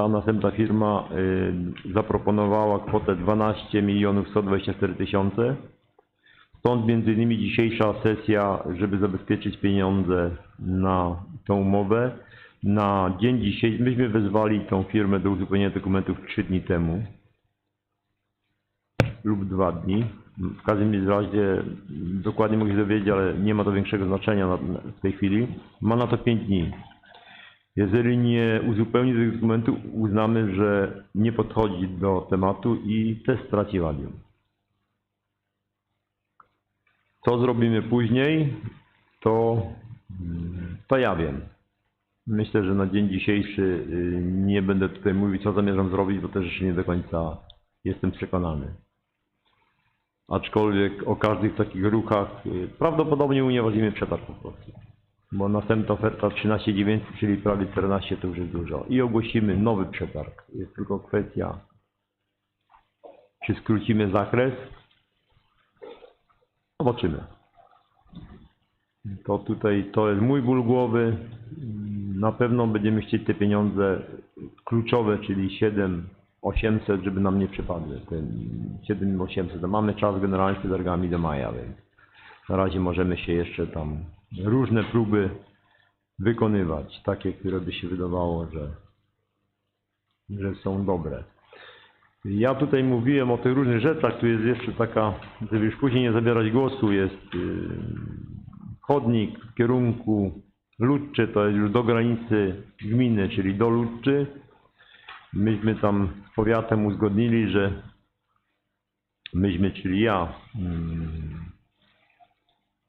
ta następna firma y, zaproponowała kwotę 12 milionów 124 tysiące. Stąd między innymi dzisiejsza sesja, żeby zabezpieczyć pieniądze na tą umowę. Na dzień dzisiejszy, myśmy wezwali tą firmę do uzupełnienia dokumentów 3 dni temu lub 2 dni. W każdym razie dokładnie mogę się dowiedzieć, ale nie ma to większego znaczenia na, na, w tej chwili. Ma na to 5 dni. Jeżeli nie uzupełni tych dokumentów, uznamy, że nie podchodzi do tematu i test straci radium. Co zrobimy później, to, to ja wiem. Myślę, że na dzień dzisiejszy y, nie będę tutaj mówić, co zamierzam zrobić, bo też jeszcze nie do końca jestem przekonany. Aczkolwiek o każdych takich ruchach y, prawdopodobnie unieważnimy przetarg po prostu. Bo następna oferta 13 900, czyli prawie 14 to już jest dużo. I ogłosimy nowy przetarg. Jest tylko kwestia, czy skrócimy zakres. Zobaczymy. To tutaj, to jest mój ból głowy. Na pewno będziemy chcieć te pieniądze kluczowe, czyli 7 800, żeby nam nie przypadły. Ten 7 800. Mamy czas generalnie z przetargami do maja, więc na razie możemy się jeszcze tam różne próby wykonywać, takie, które by się wydawało, że, że są dobre. Ja tutaj mówiłem o tych różnych rzeczach, tu jest jeszcze taka, żeby już później nie zabierać głosu, jest yy, chodnik w kierunku Ludczy, to jest już do granicy gminy, czyli do Ludczy. Myśmy tam z powiatem uzgodnili, że myśmy, czyli ja, mm,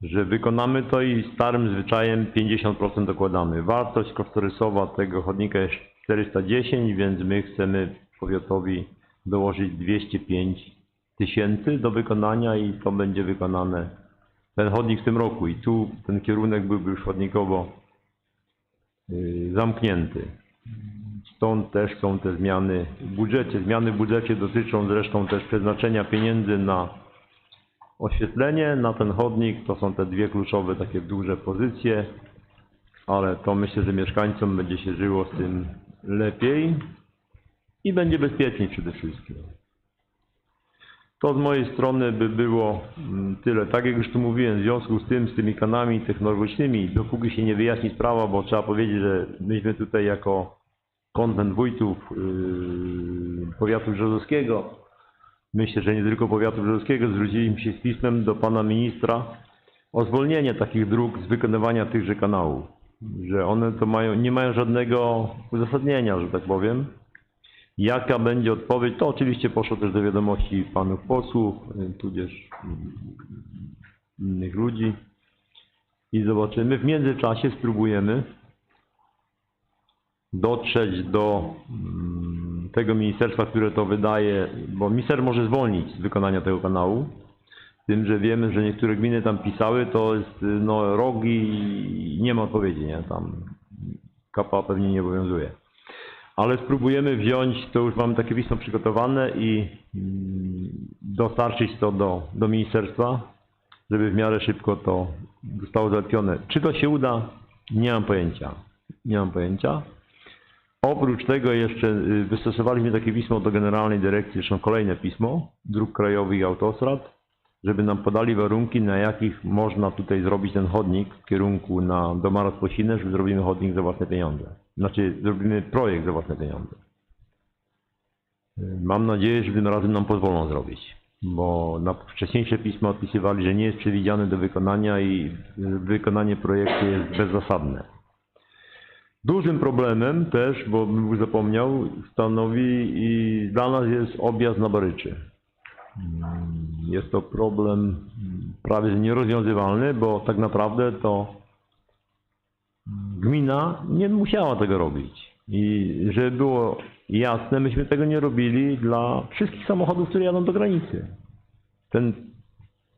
że wykonamy to i starym zwyczajem 50% dokładamy. Wartość kosztorysowa tego chodnika jest 410, więc my chcemy powiatowi dołożyć 205 tysięcy do wykonania i to będzie wykonane ten chodnik w tym roku i tu ten kierunek byłby już chodnikowo yy, zamknięty. Stąd też są te zmiany w budżecie. Zmiany w budżecie dotyczą zresztą też przeznaczenia pieniędzy na oświetlenie, na ten chodnik. To są te dwie kluczowe takie duże pozycje, ale to myślę, że mieszkańcom będzie się żyło z tym lepiej i będzie bezpieczniej przede wszystkim. To z mojej strony by było mm, tyle. Tak jak już tu mówiłem, w związku z tym, z tymi kanami technologicznymi, dopóki się nie wyjaśni sprawa, bo trzeba powiedzieć, że myśmy tutaj jako konwent wójtów yy, powiatu brzozowskiego, myślę, że nie tylko powiatu brzozowskiego, zwróciliśmy się z pismem do pana ministra o zwolnienie takich dróg z wykonywania tychże kanałów. Że one to mają, nie mają żadnego uzasadnienia, że tak powiem. Jaka będzie odpowiedź, to oczywiście poszło też do wiadomości panów posłów, tudzież innych ludzi. I zobaczymy. W międzyczasie spróbujemy dotrzeć do mm, tego ministerstwa, które to wydaje, bo minister może zwolnić z wykonania tego kanału. Tym, że wiemy, że niektóre gminy tam pisały, to jest no, rok i nie ma odpowiedzi, nie? Tam KPA pewnie nie obowiązuje ale spróbujemy wziąć, to już mamy takie pismo przygotowane i mm, dostarczyć to do, do ministerstwa, żeby w miarę szybko to zostało załatwione. Czy to się uda? Nie mam pojęcia. Nie mam pojęcia. Oprócz tego jeszcze y, wystosowaliśmy takie pismo do Generalnej Dyrekcji, zresztą kolejne pismo, dróg krajowych i autostrad, żeby nam podali warunki, na jakich można tutaj zrobić ten chodnik w kierunku na Domaros Posinę, że zrobimy chodnik za własne pieniądze. Znaczy, zrobimy projekt za własne pieniądze. Mam nadzieję, że tym razem nam pozwolą zrobić, bo na wcześniejsze pisma odpisywali, że nie jest przewidziane do wykonania i wykonanie projektu jest bezzasadne. Dużym problemem też, bo bym zapomniał, stanowi i dla nas jest objazd na Baryczy. Jest to problem prawie nierozwiązywalny, bo tak naprawdę to gmina nie musiała tego robić. I żeby było jasne, myśmy tego nie robili dla wszystkich samochodów, które jadą do granicy. Ten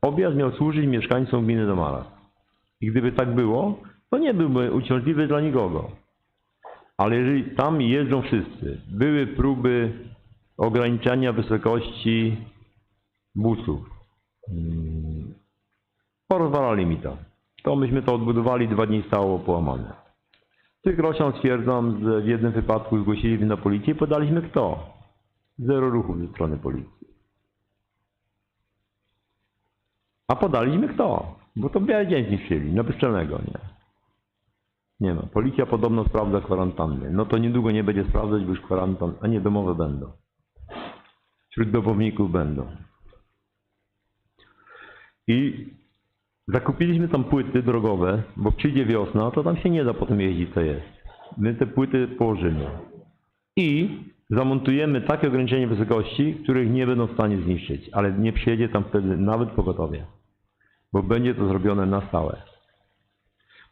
objazd miał służyć mieszkańcom gminy Domara. I gdyby tak było, to nie byłby uciążliwy dla nikogo. Ale jeżeli tam jeżdżą wszyscy, były próby ograniczania wysokości busów, mm, porozwalali mi to. To myśmy to odbudowali, dwa dni stało połamane. Przykrością stwierdzam, że w jednym wypadku zgłosiliśmy na policję i podaliśmy kto? Zero ruchów ze strony policji. A podaliśmy kto? Bo to biały dzień zniszczyli, na bezczelnego, nie? Nie ma. Policja podobno sprawdza kwarantanny. No to niedługo nie będzie sprawdzać, bo już kwarantan, a nie domowe będą. Wśród domowników będą. I zakupiliśmy tam płyty drogowe, bo przyjdzie wiosna, to tam się nie da potem jeździć co jest. My te płyty położymy. I zamontujemy takie ograniczenie wysokości, których nie będą w stanie zniszczyć, ale nie przyjedzie tam wtedy nawet pogotowie, bo będzie to zrobione na stałe.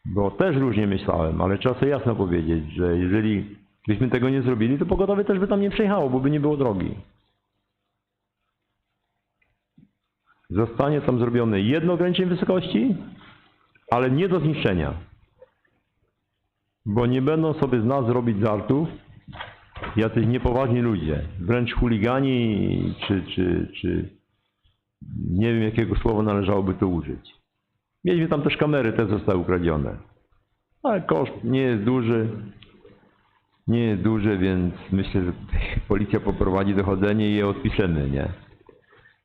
Bo też różnie myślałem, ale trzeba sobie jasno powiedzieć, że jeżeli byśmy tego nie zrobili, to pogotowie też by tam nie przyjechało, bo by nie było drogi. Zostanie tam zrobione jedno ograniczenie wysokości, ale nie do zniszczenia. Bo nie będą sobie z nas robić żartów jacyś niepoważni ludzie, wręcz chuligani, czy, czy, czy nie wiem jakiego słowa należałoby tu użyć. Mieliśmy tam też kamery, te zostały ukradzione. Ale koszt nie jest duży. Nie jest duży, więc myślę, że policja poprowadzi dochodzenie i je odpiszemy, nie?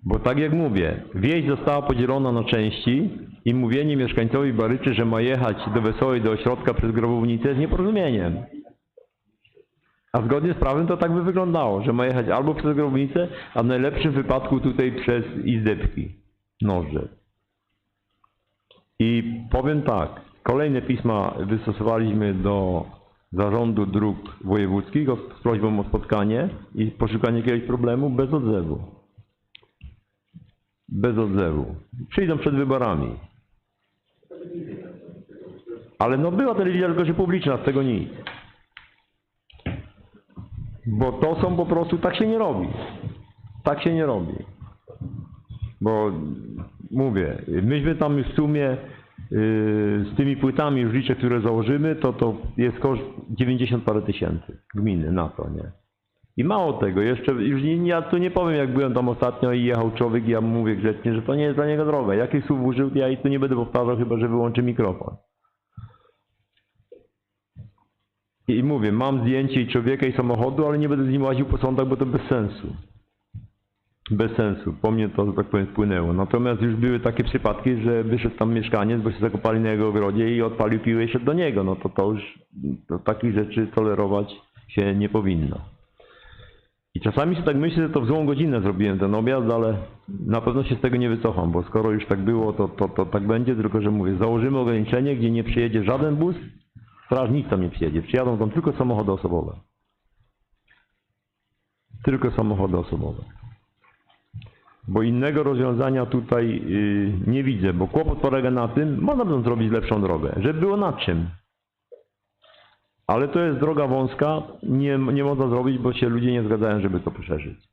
Bo tak jak mówię, wieś została podzielona na części i mówienie mieszkańcowi Baryczy, że ma jechać do Wesołej, do ośrodka przez Grobownicę jest nieporozumieniem. A zgodnie z prawem to tak by wyglądało, że ma jechać albo przez Grobownicę, a w najlepszym wypadku tutaj przez Izdebki, Noże. I powiem tak, kolejne pisma wystosowaliśmy do Zarządu Dróg Wojewódzkich z prośbą o spotkanie i poszukanie jakiegoś problemu bez odzewu. Bez odzewu. Przyjdą przed wyborami. Ale no była telewizja tylko że publiczna, z tego nic. Bo to są po prostu, tak się nie robi. Tak się nie robi. Bo mówię, myśmy tam w sumie yy, z tymi płytami już liczę, które założymy, to to jest koszt 90 parę tysięcy gminy na to, nie? I mało tego, jeszcze już nie, ja tu nie powiem, jak byłem tam ostatnio i jechał człowiek i ja mu mówię grzecznie, że to nie jest dla niego droga. Jakich słów użył, ja i tu nie będę powtarzał, chyba że wyłączy mikrofon. I mówię, mam zdjęcie i człowieka i samochodu, ale nie będę z nim łaził po sądach, bo to bez sensu. Bez sensu. Po mnie to, że tak powiem, wpłynęło. Natomiast już były takie przypadki, że wyszedł tam mieszkaniec, bo się zakopali na jego ogrodzie i odpalił piłę i szedł do niego. No to to już, to takich rzeczy tolerować się nie powinno. I czasami się tak myślę, że to w złą godzinę zrobiłem ten objazd, ale na pewno się z tego nie wycofam, bo skoro już tak było, to, to, to tak będzie, tylko że mówię, założymy ograniczenie, gdzie nie przyjedzie żaden bus, strażnik tam nie przyjedzie, przyjadą tam tylko samochody osobowe. Tylko samochody osobowe. Bo innego rozwiązania tutaj yy, nie widzę, bo kłopot polega na tym, można by zrobić lepszą drogę, żeby było na czym. Ale to jest droga wąska, nie, nie można zrobić, bo się ludzie nie zgadzają, żeby to poszerzyć.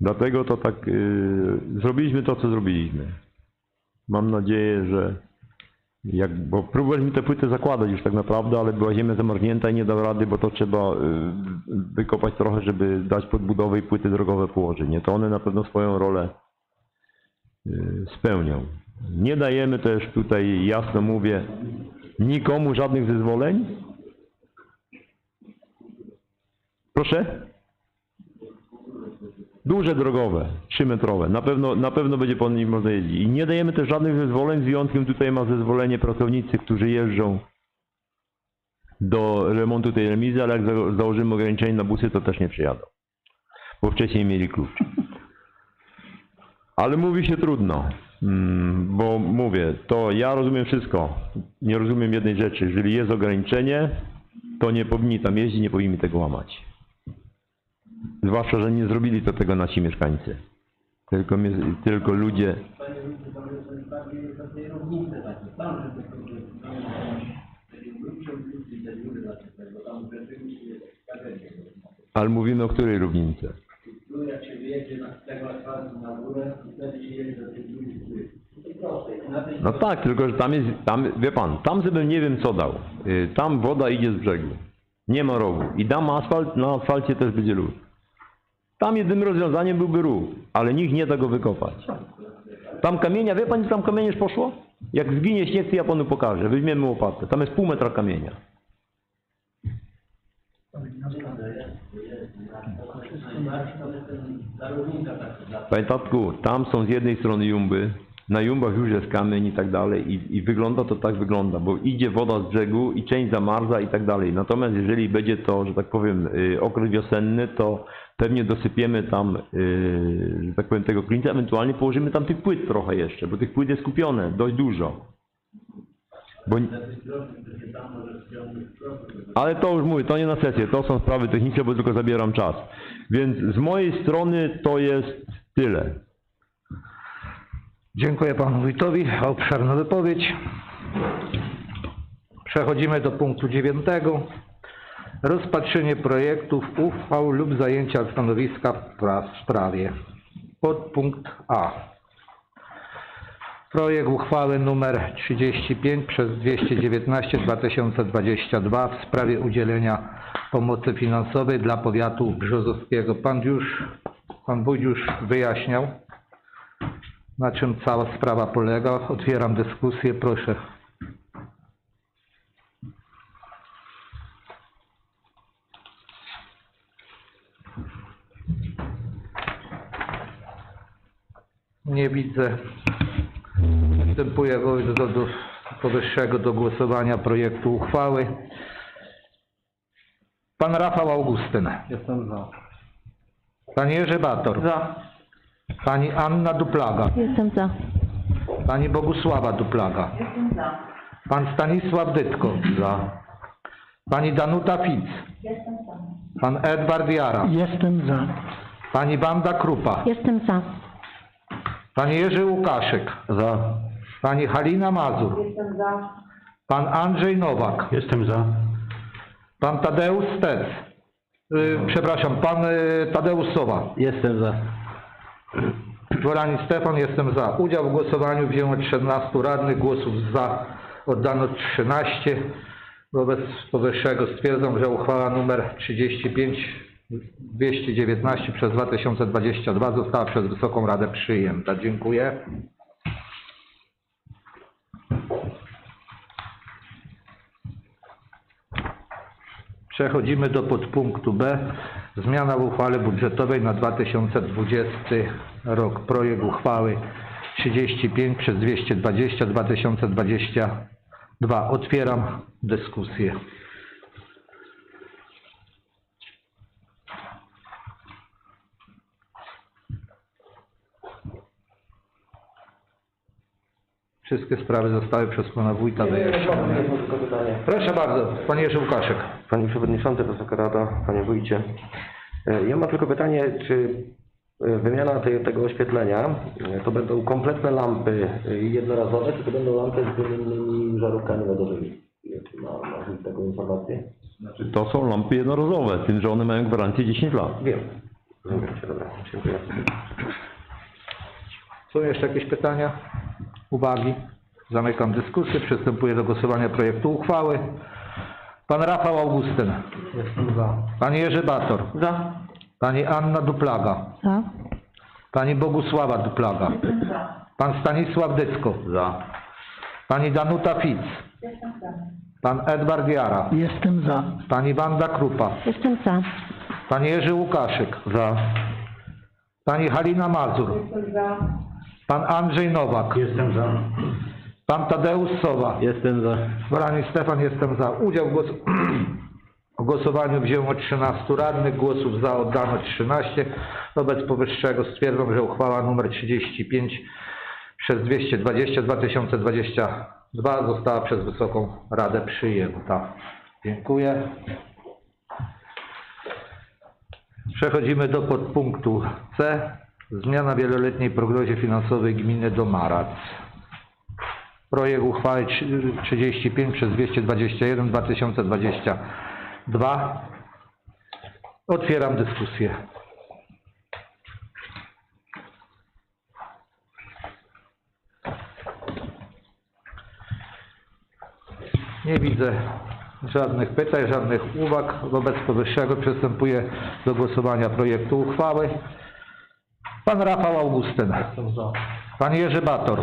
Dlatego to tak yy, zrobiliśmy to, co zrobiliśmy. Mam nadzieję, że jak, bo próbowaliśmy te płyty zakładać już tak naprawdę, ale była ziemia zamarznięta i nie dał rady, bo to trzeba y, wykopać trochę, żeby dać podbudowę i płyty drogowe położyć. Nie, to one na pewno swoją rolę y, spełnią. Nie dajemy też tutaj, jasno mówię, nikomu żadnych zezwoleń. Proszę? Duże drogowe, 3-metrowe. Na pewno, na pewno będzie po nim można jeździć. I nie dajemy też żadnych zezwoleń, z wyjątkiem tutaj ma zezwolenie pracownicy, którzy jeżdżą do remontu tej remizy, ale jak za- założymy ograniczenie na busy, to też nie przyjadą. Bo wcześniej mieli klucz. Ale mówi się trudno, mm, bo mówię, to ja rozumiem wszystko. Nie rozumiem jednej rzeczy. Jeżeli jest ograniczenie, to nie powinni tam jeździć, nie powinni tego łamać. Zwłaszcza, że nie zrobili to tego nasi mieszkańcy. Tylko, tylko ludzie. Ale mówimy o której tej No tak, tylko że tam jest, tam, wie pan, tam sobie nie wiem co dał. Y, Tam woda idzie z brzegu. Nie ma rowu. I dam asfalt, na asfalcie też będzie lód. Tam jedynym rozwiązaniem byłby rów, ale nikt nie da go wykopać. Tam kamienia, wie pani, tam kamienie już poszło? Jak zginie śnieg, to ja panu pokażę. Weźmiemy łopatę. Tam jest pół metra kamienia. Panie tatku, tam są z jednej strony jumby, na jumbach już jest kamień i tak dalej i, i wygląda to tak wygląda, bo idzie woda z brzegu i część zamarza i tak dalej. Natomiast jeżeli będzie to, że tak powiem, y, okres wiosenny, to pewnie dosypiemy tam, y, że tak powiem, tego klincza, ewentualnie położymy tam tych płyt trochę jeszcze, bo tych płyt jest kupione dość dużo. Bo, ale to już mówię, to nie na sesję, to są sprawy techniczne, bo tylko zabieram czas. Więc z mojej strony to jest tyle. Dziękuję panu wójtowi za obszerną wypowiedź. Przechodzimy do punktu dziewiątego. Rozpatrzenie projektów, uchwał lub zajęcia stanowiska w pra- w sprawie. Podpunkt A. Projekt uchwały numer 35 przez 219 2022 w sprawie udzielenia pomocy finansowej dla powiatu brzozowskiego. Pan już, pan już wyjaśniał na czym cała sprawa polega. Otwieram dyskusję, proszę. Nie widzę. Wstępuję wobec do, do powyższego do głosowania projektu uchwały. Pan Rafał Augustyn. Jestem za. Pan Jerzy Bator. Za. Pani Anna Duplaga. Jestem za. Pani Bogusława Duplaga. Pan Stanisław Dytko. Za. Pani Danuta Fic. Pan Edward Jara. Jestem za. Pani Wanda Krupa. Jestem za. Pan Jerzy Łukaszyk. Za. Pani Halina Mazur. Pan Andrzej Nowak. Jestem za. Pan Tadeusz Stec. Y, przepraszam, pan y, Tadeusz Sowa. Jestem za. Dworani Stefan, jestem za. Udział w głosowaniu wzięło 14 radnych, głosów za oddano 13. Wobec powyższego stwierdzam, że uchwała nr 35 219 przez 2022 została przez Wysoką Radę przyjęta. Dziękuję. Przechodzimy do podpunktu B. Zmiana w uchwale budżetowej na 2020 rok. Projekt uchwały 35 przez 220 2022. Otwieram dyskusję. Wszystkie sprawy zostały przez pana wójta wyjaśnione. Proszę bardzo, panie Jerzy Łukaszek. Panie Przewodniczący, Wysoka Rada, Panie Wójcie. E, Ja mam tylko pytanie, czy e, wymiana tej, tego oświetlenia e, to będą kompletne lampy jednorazowe, czy to będą lampy z wymiennymi żarówkami lodowymi? Jakie ma, taką informację? Znaczy, to są lampy jednorazowe, tym, że one mają gwarancję 10 lat. Wiem. Dobra, dziękuję. Są jeszcze jakieś pytania? Uwagi? Zamykam dyskusję. Przystępuję do głosowania projektu uchwały. Pan Rafał Augustyn. Jestem za. Pan Jerzy Bator. Za. Pani Anna Duplaga. Za. Pani Bogusława Duplaga. Pan Stanisław Dycko. Za. Pani Danuta Fic. Pan Edward Jara. Jestem za. Pani Wanda Krupa. Jestem za. Pan Jerzy Łukaszyk. Za. Pani Halina Mazur. Pan Andrzej Nowak. Jestem za. Pan Tadeusz Sowa. Jestem za. Brani Stefan, jestem za. Udział w, głos... w głosowaniu wzięło 13 radnych, głosów za oddano 13. Wobec powyższego stwierdzam, że uchwała nr 35 przez 220 2022 została przez Wysoką Radę przyjęta. Dziękuję. Przechodzimy do podpunktu C. Zmiana wieloletniej prognozie finansowej gminy do Marac. Projekt uchwały 35 przez 221 2022. Otwieram dyskusję. Nie widzę żadnych pytań, żadnych uwag. Wobec powyższego przystępuję do głosowania projektu uchwały. Pan Rafał Augustyn. Pan Jerzy Bator.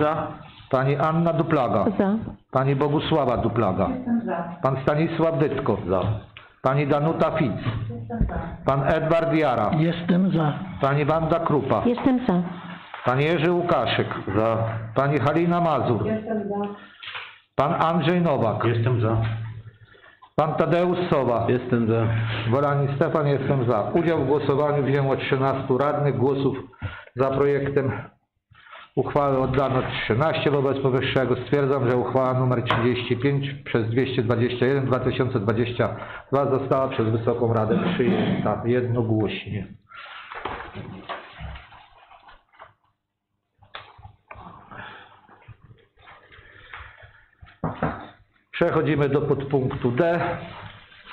Pani Anna Duplaga. Za. Pani Bogusława Duplaga. Pan Stanisław Dytko. Pani Danuta Fitz. Pan Edward Jara. Jestem za. Pani Wanda Krupa. Jestem za. Pan Jerzy Łukaszyk. Za. Pani Halina Mazur. Pan Andrzej Nowak. Jestem za. Pan Tadeusz Sowa. Jestem za. Wolani Stefan, jestem za. Udział w głosowaniu wzięło 13 radnych. Głosów za projektem uchwały oddano 13. Wobec powyższego stwierdzam, że uchwała nr 35 przez 221 2022 została przez Wysoką Radę przyjęta jednogłośnie. Przechodzimy do podpunktu D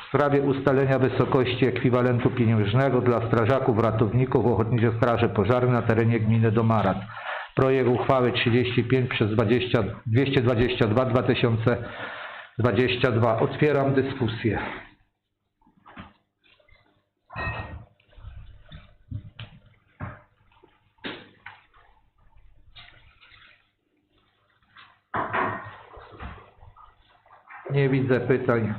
w sprawie ustalenia wysokości ekwiwalentu pieniężnego dla strażaków, ratowników Ochotniczej Straży Pożarnej na terenie gminy Domarat. Projekt uchwały 35 przez 20, 222 2022. Otwieram dyskusję. Nie widzę pytań.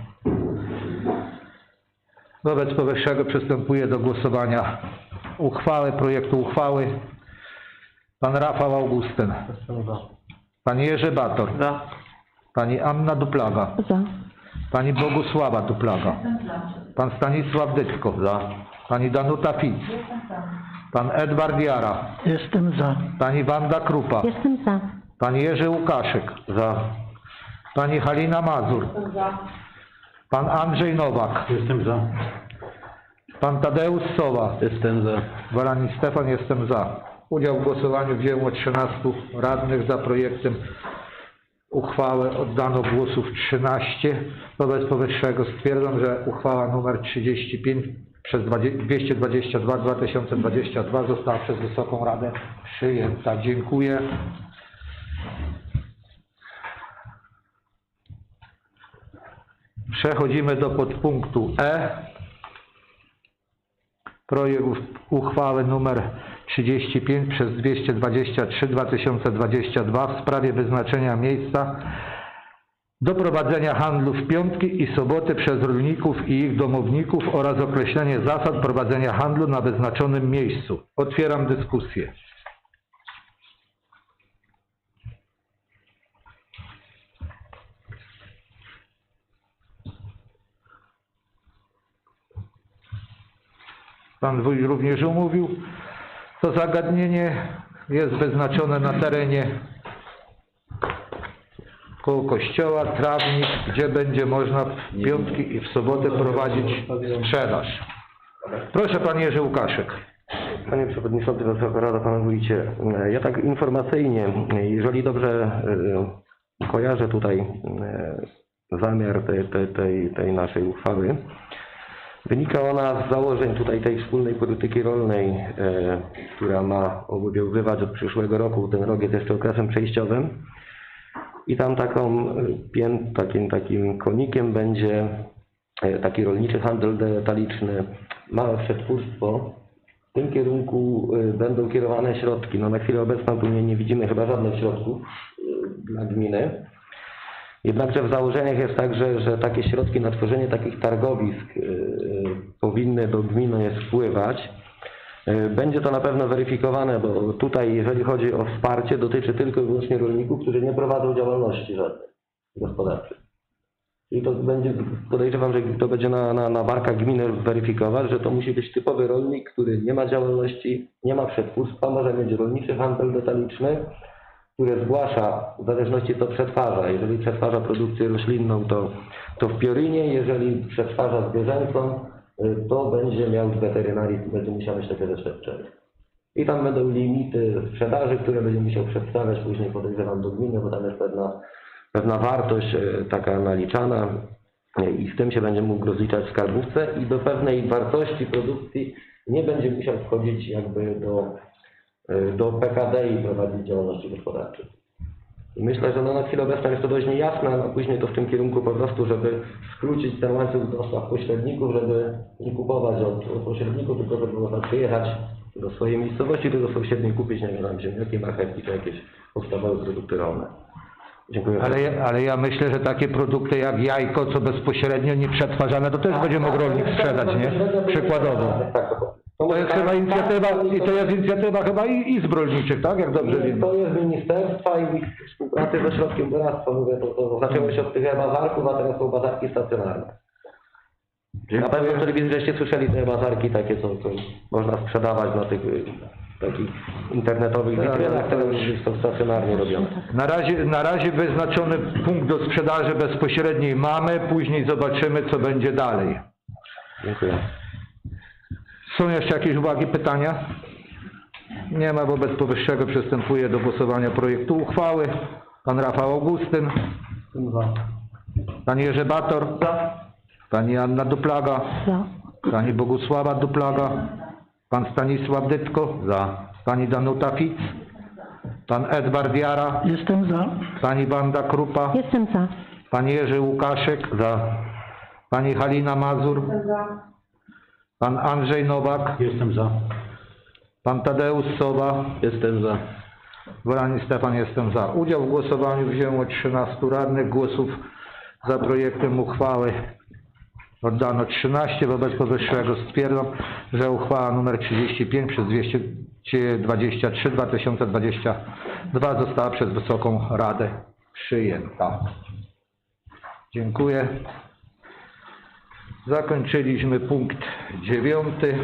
Wobec powyższego przystępuję do głosowania uchwały, projektu uchwały. Pan Rafał Augustyn. Pan Jerzy Bator. Pani Anna Duplaga. Za. Pani Bogusława Duplaga. Pan Stanisław Dytko. Pani Danuta Fitz. Pan Edward Jara. Jestem za. Pani Wanda Krupa. Jestem za. Pan Jerzy Łukaszyk. Za. Pani Halina Mazur. Pan Andrzej Nowak. Jestem za. Pan Tadeusz Sowa. Jestem za. Wolani Stefan, jestem za. Udział w głosowaniu wzięło 13 radnych za projektem uchwały. Oddano głosów 13. Wobec powyższego stwierdzam, że uchwała nr 35 przez 20 222 2022 została przez Wysoką Radę przyjęta. Dziękuję. Przechodzimy do podpunktu E. Projekt uchwały nr 35 przez 223 2022 w sprawie wyznaczenia miejsca do prowadzenia handlu w piątki i soboty przez rolników i ich domowników oraz określenie zasad prowadzenia handlu na wyznaczonym miejscu. Otwieram dyskusję. Pan wójt również umówił. To zagadnienie jest wyznaczone na terenie koło kościoła, trawnik, gdzie będzie można w piątki i w sobotę prowadzić sprzedaż. Proszę Pan Jerzy Łukaszek. Panie Przewodniczący, Wysoka Rada, Panie Wójcie, ja tak informacyjnie, jeżeli dobrze e, kojarzę tutaj e, zamiar tej, tej, tej, tej naszej uchwały, wynika ona z założeń tutaj tej wspólnej polityki rolnej, e, która ma obowiązywać od przyszłego roku, ten rok jest jeszcze okresem przejściowym. I tam taką, e, pię- takim, takim konikiem będzie e, taki rolniczy handel detaliczny, małe przetwórstwo. W tym kierunku y, będą kierowane środki. No na chwilę obecną tu nie, nie widzimy chyba żadnych środków dla gminy. Jednakże w założeniach jest tak, że, że takie środki na tworzenie takich targowisk y, powinny do gminy spływać. Y, Będzie to na pewno weryfikowane, bo tutaj jeżeli chodzi o wsparcie dotyczy tylko i wyłącznie rolników, którzy nie prowadzą działalności żadnej gospodarczej. I to będzie, podejrzewam, że to będzie na, na, na barkach gminy weryfikować, że to musi być typowy rolnik, który nie ma działalności, nie ma przetwórstwa, może mieć rolniczy handel detaliczny, który zgłasza, w zależności co przetwarza. Jeżeli przetwarza produkcję roślinną, to, to w Piorinie, jeżeli przetwarza zwierzęcą, y, to będzie miał w weterynarii, będzie musiał mieć takie doświadczenie. I tam będą limity sprzedaży, które będzie musiał przedstawiać później podejrzewam do gminy, bo tam jest pewna, pewna wartość e, taka naliczana e, i z tym się będzie mógł rozliczać w skarbówce i do pewnej wartości produkcji nie będzie musiał wchodzić jakby do, do PKD i prowadzić działalności gospodarczej. I myślę, że no na chwilę obecną jest to dość niejasne, a później to w tym kierunku po prostu, żeby skrócić ten łańcuch dostaw pośredników, żeby nie kupować od, od pośredników, tylko żeby można przyjechać do swojej miejscowości, do sąsiedniej kupić, nie wiem, ziemniaki, marchewki, czy jakieś podstawowe produkty rolne. Dziękuję. Ale, ja- ale ja myślę, że takie produkty jak jajko, co bezpośrednio nie przetwarzane, to też będzie mógł rolnik sprzedać, nie? Przykładowo. Tak, dokładnie. To jest chyba inicjatywa, i to jest inicjatywa chyba i izb rolniczych, tak? Jak dobrze wiem. To jest ministerstwa i współpracy ze środkiem doradztwa, mówię, to, to zaczęło się od tych bazarków, a teraz są bazarki stacjonarne. Na pewno w telewizji żeście słyszeli te bazarki takie, co, co można sprzedawać na tych y, takich internetowych Tak, witrynach, tak, które już są stacjonarnie robione. Na razie, na razie wyznaczony punkt do sprzedaży bezpośredniej mamy, później zobaczymy, co będzie dalej. Dziękuję. Są jeszcze jakieś uwagi, pytania? Nie ma, wobec powyższego przystępuję do głosowania projektu uchwały. Pan Rafał Augustyn. Pan Jerzy Bator. Pani Anna Duplaga. Za. Pani Bogusława Duplaga. Pan Stanisław Dytko. Za. Pani Danuta Fic. Pan Edward Jara. Jestem za. Pani Wanda Krupa. Jestem za. Pan Jerzy Łukaszek. Za. Pani Halina Mazur. Pan Andrzej Nowak. Jestem za. Pan Tadeusz Sowa. Jestem za. Wolani Stefan, jestem za. Udział w głosowaniu wzięło 13 radnych. Głosów za projektem uchwały oddano 13. Wobec powyższego stwierdzam, że uchwała nr 35 przez 223 2022 została przez Wysoką Radę przyjęta. Dziękuję. Zakończyliśmy punkt dziewiąty.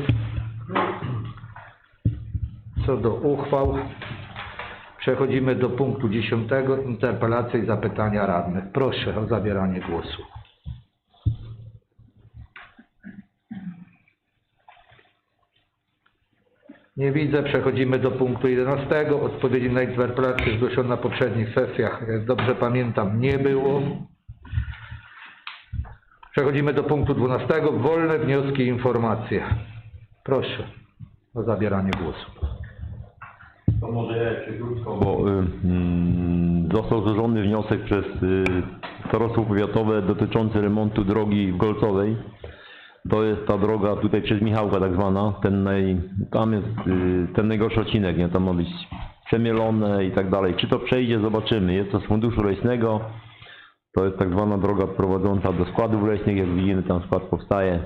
Co do uchwał, przechodzimy do punktu dziesiątego, interpelacje i zapytania radnych. Proszę o zabieranie głosu. Nie widzę. Przechodzimy do punktu 11. Odpowiedzi na interpelacje zgłoszone na poprzednich sesjach, jak dobrze pamiętam, nie było. Przechodzimy do punktu 12. Wolne wnioski i informacje. Proszę o zabieranie głosu. To może ja jeszcze krótko, bo y, mm, został złożony wniosek przez y, starostwo powiatowe dotyczący remontu drogi w Golcowej. To jest ta droga tutaj przez Michałka tak zwana, ten naj, tam jest y, ten najgorszy odcinek, nie, tam ma być przemielone i tak dalej. Czy to przejdzie, zobaczymy. Jest to z funduszu leśnego, to jest tak zwana droga prowadząca do składów leśnych, jak widzimy tam skład powstaje.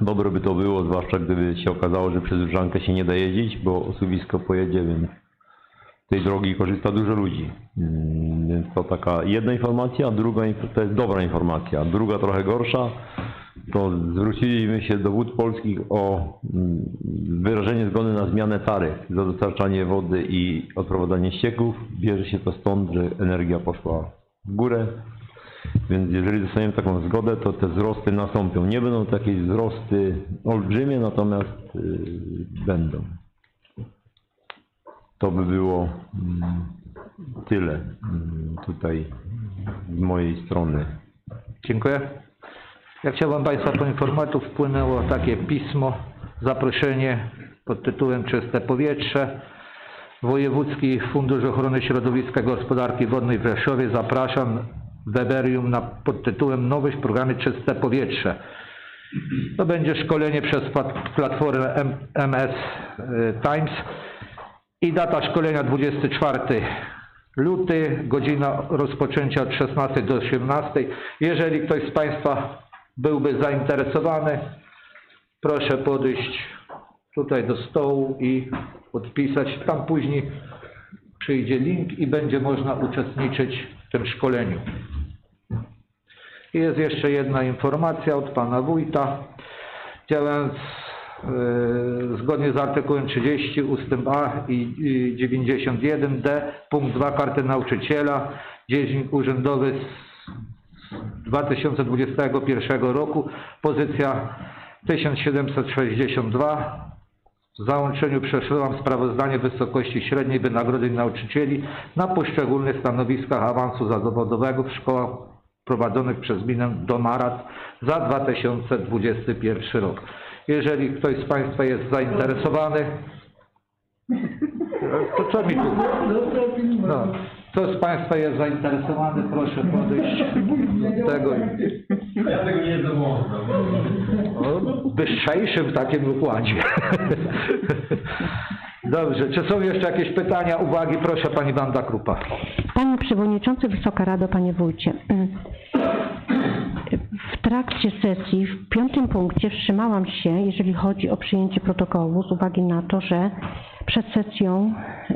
Dobre by to było, zwłaszcza gdyby się okazało, że przez Różankę się nie da jeździć, bo osuwisko pojedzie, więc tej drogi korzysta dużo ludzi. Mm, Więc to taka jedna informacja, a druga to jest dobra informacja. Druga trochę gorsza, to zwróciliśmy się do wód polskich o mm, wyrażenie zgody na zmianę taryf za dostarczanie wody i odprowadzanie ścieków. Bierze się to stąd, że energia poszła w górę. Więc jeżeli dostaniemy taką zgodę, to te wzrosty nastąpią. Nie będą takie wzrosty olbrzymie, natomiast yy, będą. To by było mm, tyle mm, tutaj z mojej strony. Dziękuję. Ja chciałbym Państwa poinformować, wpłynęło takie pismo, zaproszenie pod tytułem Czyste Powietrze. Wojewódzki Fundusz Ochrony Środowiska Gospodarki Wodnej w Rzeszowie zapraszam Weberium na, pod tytułem Nowość w programie Czyste Powietrze. To będzie szkolenie przez plat- platformę MS y, Times i data szkolenia 24 luty, godzina rozpoczęcia od 16 do 18. Jeżeli ktoś z Państwa byłby zainteresowany, proszę podejść tutaj do stołu i podpisać. Tam później przyjdzie link i będzie można uczestniczyć w tym szkoleniu. I Jest jeszcze jedna informacja od Pana Wójta. Działając e, zgodnie z artykułem 30 ustęp A i i 91d punkt 2 karty nauczyciela, dziennik urzędowy z 2021 roku, pozycja 1762. W załączeniu przesyłam sprawozdanie wysokości średniej wynagrodzeń nauczycieli na poszczególnych stanowiskach awansu zawodowego w szkołach prowadzonych przez gminę Domarat za 2021 rok. Jeżeli ktoś z Państwa jest zainteresowany, to co mi tu? No, kto z Państwa jest zainteresowany, proszę podejść do tego. Ja tego nie domogę. O, Bystrzejszym w takim układzie. Dobrze, czy są jeszcze jakieś pytania, uwagi? Proszę Pani Wanda Krupa. Panie Przewodniczący, Wysoka Rado, Panie Wójcie. Trakcie sesji, w piątym punkcie wstrzymałam się, jeżeli chodzi o przyjęcie protokołu, z uwagi na to, że przed sesją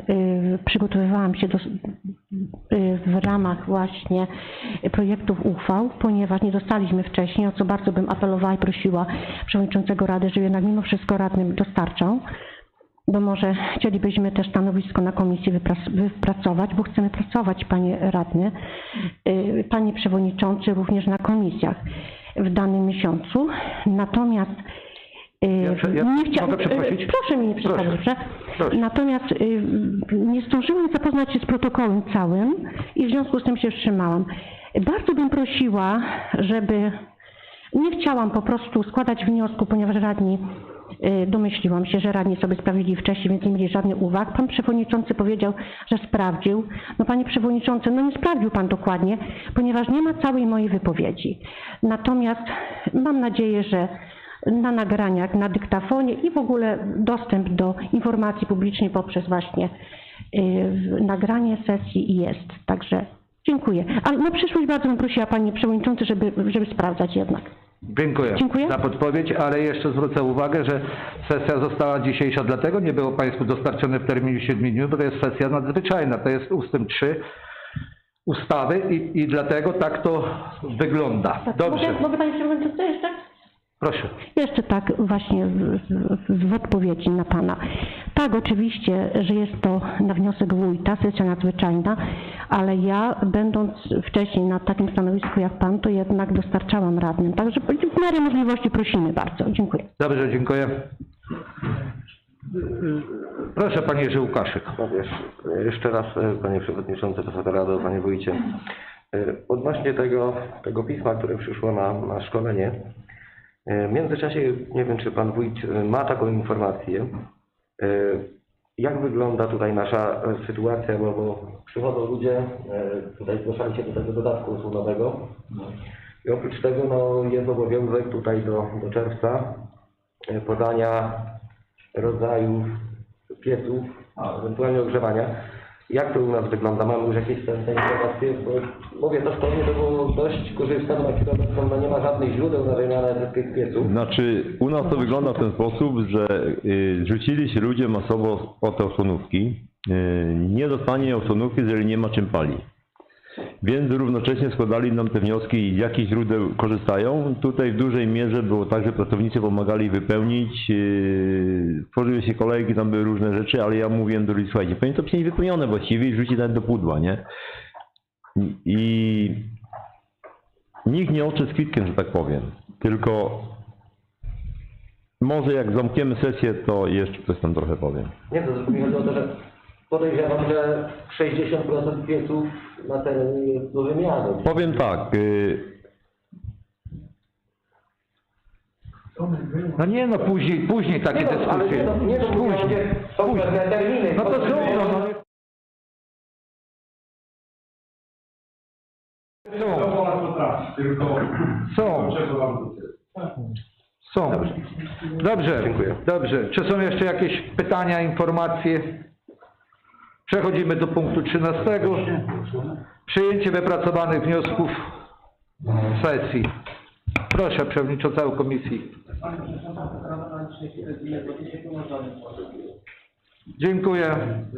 y, przygotowywałam się do, y, w ramach właśnie projektów uchwał, ponieważ nie dostaliśmy wcześniej, o co bardzo bym apelowała i prosiła Przewodniczącego Rady, żeby jednak mimo wszystko radnym dostarczał bo może chcielibyśmy też stanowisko na komisji wypracować, bo chcemy pracować, panie radny, y, panie przewodniczący, również na komisjach w danym miesiącu. Natomiast y, Ja ja nie chcia- mogę przeprosić? y, Proszę mi nie przeszkadzać. Natomiast y, nie zdążyłam zapoznać się z protokołem całym i w związku z tym się wstrzymałam. Bardzo bym prosiła, żeby nie chciałam po prostu składać wniosku, ponieważ radni, domyśliłam się, że radni sobie sprawdzili wcześniej, więc nie mieli żadnych uwag. Pan przewodniczący powiedział, że sprawdził. No panie przewodniczący, no nie sprawdził pan dokładnie, ponieważ nie ma całej mojej wypowiedzi. Natomiast mam nadzieję, że na nagraniach, na dyktafonie i w ogóle dostęp do informacji publicznej poprzez właśnie y, nagranie sesji jest. Także dziękuję. Ale na przyszłość bardzo bym prosiła Panie Przewodniczący, żeby, żeby sprawdzać jednak. Dziękuję, Dziękuję. za podpowiedź, ale jeszcze zwrócę uwagę, że sesja została dzisiejsza, dlatego nie było Państwu dostarczone w terminie 7 dni, bo to jest sesja nadzwyczajna, to jest ustęp 3 ustawy i, i dlatego tak to wygląda. Dobrze, Mogę, mogę Panie Przewodniczący jeszcze? Proszę. Jeszcze tak właśnie w, w, w odpowiedzi na Pana. Tak, oczywiście, że jest to na wniosek wójta, sesja nadzwyczajna, ale ja będąc wcześniej na takim stanowisku jak Pan, to jednak dostarczałam radnym. Także w miarę możliwości prosimy bardzo. Dziękuję. Dobrze, dziękuję. Proszę Panie Jerzy Łukaszyk. No wiesz, jeszcze raz, e, Panie Przewodniczący, Wysoka Rado, Panie Wójcie. E, Odnośnie tego, tego pisma, które przyszło na, na szkolenie, w międzyczasie, nie wiem, czy Pan Wójt e, ma taką informację, e, jak wygląda tutaj nasza e, sytuacja, bo, bo przychodzą ludzie, e, tutaj zgłaszali się do tego dodatku usługowego i oprócz tego no, jest obowiązek tutaj do, do czerwca e, podania rodzajów pieców, ewentualnie ogrzewania. Jak to u nas wygląda? Mamy już jakieś te, informacje? Bo mówię, to szkolenie to było dość korzystne, bo na obecną no, nie ma żadnych źródeł na wymianę tych pieców. Znaczy, u nas to wygląda w ten sposób, że y, rzucili się ludzie masowo o te osłonówki. Y, nie dostanie osłonówki, jeżeli nie ma czym palić. Więc równocześnie składali nam te wnioski, jakich źródeł korzystają. Tutaj w dużej mierze było tak, że pracownicy pomagali wypełnić, yy, tworzyły się kolejki, tam były różne rzeczy, ale ja mówiłem do ludzi, słuchajcie, powinien to być wypełnione właściwie i rzucić nawet do pudła, nie? I, nikt nie oczy z kwitkiem, że tak powiem, tylko może jak zamkniemy sesję, to jeszcze coś tam trochę powiem. Nie, to chodzi o to, że podejrzewam, że 60% pieców na terenie jest do wymiany. Powiem tak, yy, No nie no, później, później takie Nie, no, ale nie, dyskusje. to- nie, to mówię, Później. że są pewne terminy. No to są, no, no. Są. Są. Są. Dobrze, Dziękuję. dobrze. Czy są jeszcze jakieś pytania, informacje? Przechodzimy do punktu 13. Przyjęcie wypracowanych wniosków sesji. Proszę przewodniczącego komisji. Dziękuję.